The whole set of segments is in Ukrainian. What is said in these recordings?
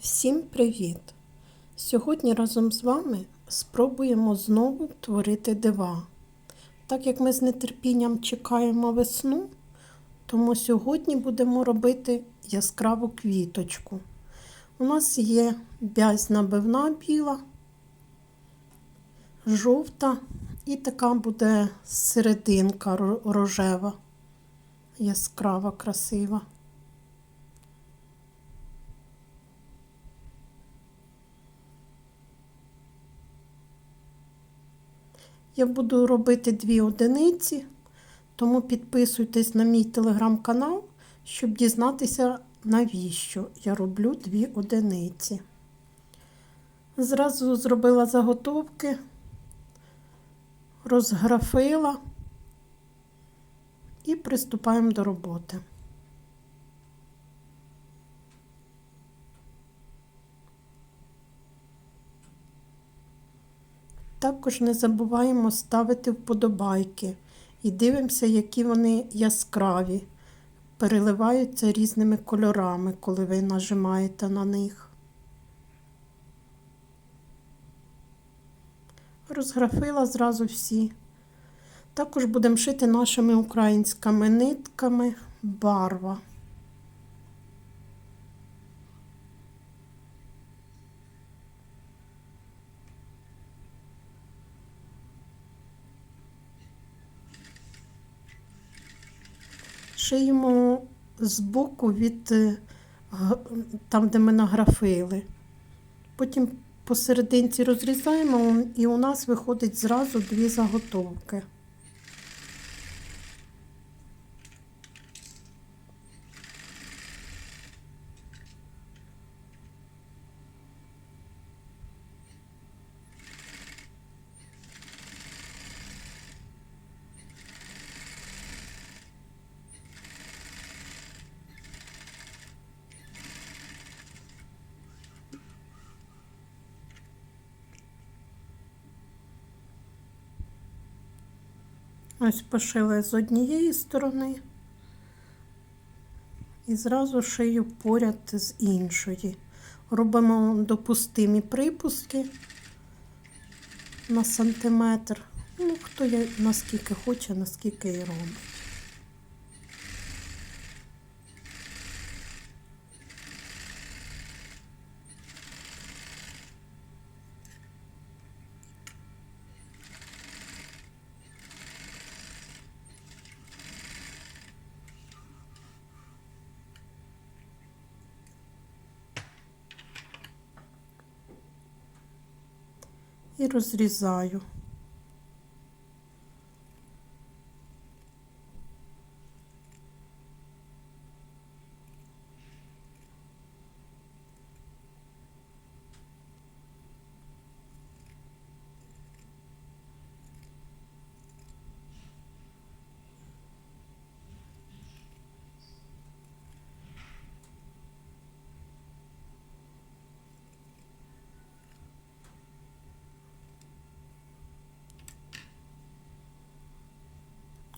Всім привіт! Сьогодні разом з вами спробуємо знову творити дива. Так як ми з нетерпінням чекаємо весну, тому сьогодні будемо робити яскраву квіточку. У нас є бязь набивна біла, жовта і така буде серединка рожева, яскрава, красива. Я буду робити дві одиниці, тому підписуйтесь на мій телеграм-канал, щоб дізнатися, навіщо я роблю дві одиниці. Зразу зробила заготовки, розграфила і приступаємо до роботи. Також не забуваємо ставити вподобайки і дивимося, які вони яскраві, переливаються різними кольорами, коли ви нажимаєте на них. Розграфила зразу всі. Також будемо шити нашими українськими нитками барва. Шиємо збоку від е, там, де ми награфили. Потім посерединці розрізаємо і у нас виходить зразу дві заготовки. Ось пошила з однієї сторони і зразу шию поряд з іншої. Робимо допустимі припуски на сантиметр. Ну, хто я наскільки хоче, наскільки і робить. І розрізаю.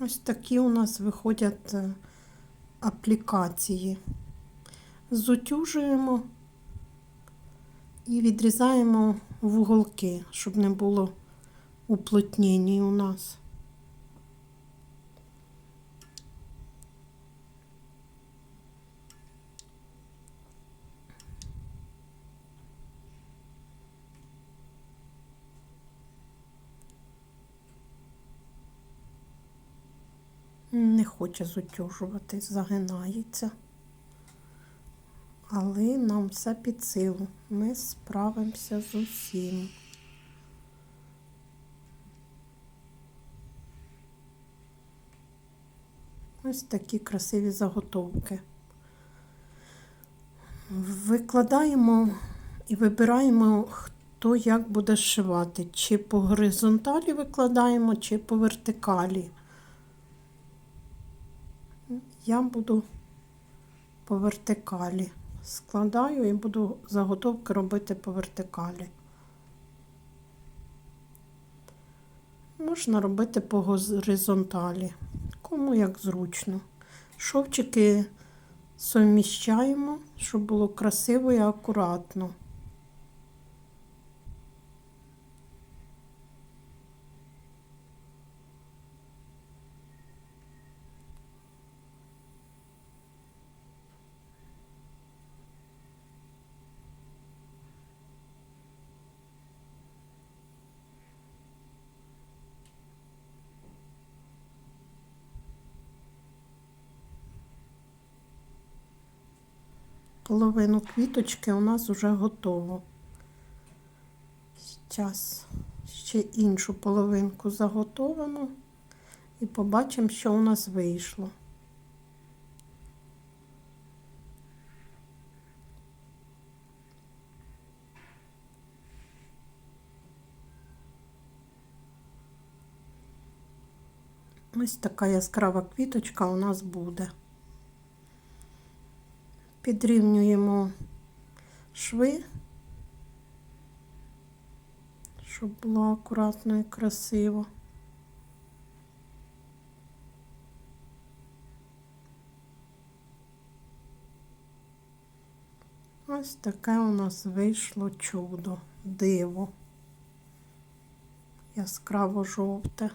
Ось такі у нас виходять е, аплікації. Зутюжуємо і відрізаємо вуголки, щоб не було уплотнень у нас. Не хоче зутюжувати, загинається. Але нам все під силу. Ми справимося з усім. Ось такі красиві заготовки. Викладаємо і вибираємо, хто як буде шивати. Чи по горизонталі викладаємо, чи по вертикалі. Я буду по вертикалі. Складаю і буду заготовки робити по вертикалі. Можна робити по горизонталі, кому як зручно. Шовчики суміщаємо, щоб було красиво і акуратно. Половину квіточки у нас вже готово. Зараз ще іншу половинку заготовимо і побачимо, що у нас вийшло. Ось така яскрава квіточка у нас буде. Підрівнюємо шви, щоб було акуратно і красиво. Ось таке у нас вийшло чудо, диво. Яскраво жовте.